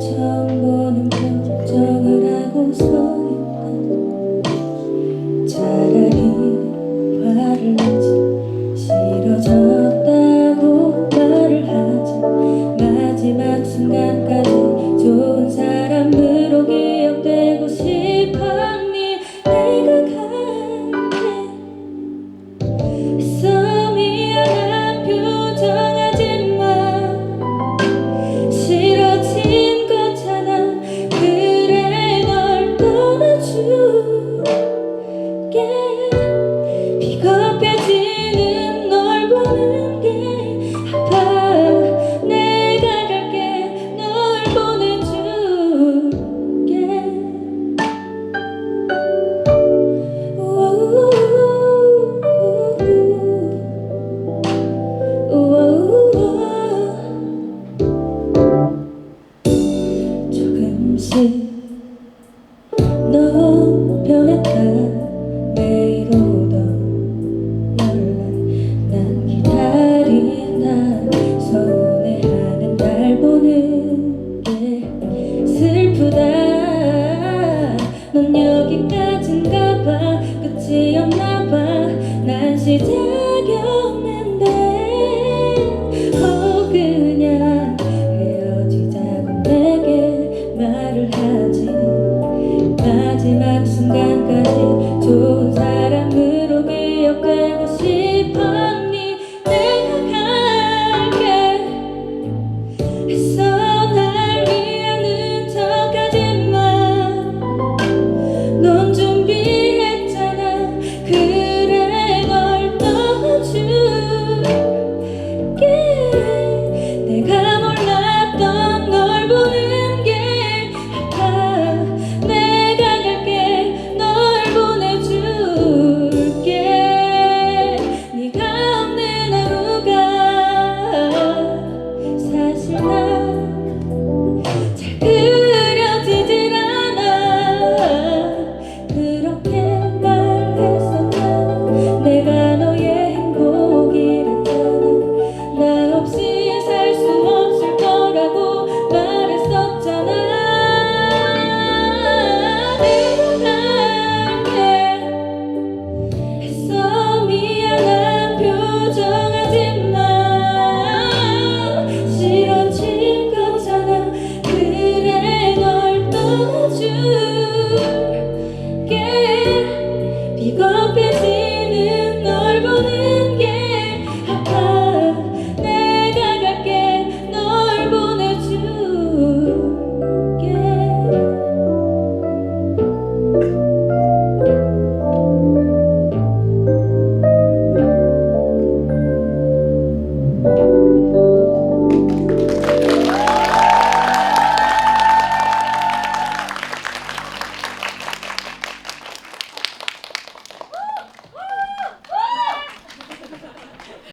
to 너 변했다 매일 오던 연락 난 기다리나 서운해하는 날 보는 게 슬프다. 넌 여기까진가 봐. 끝이 없나 봐난 시작.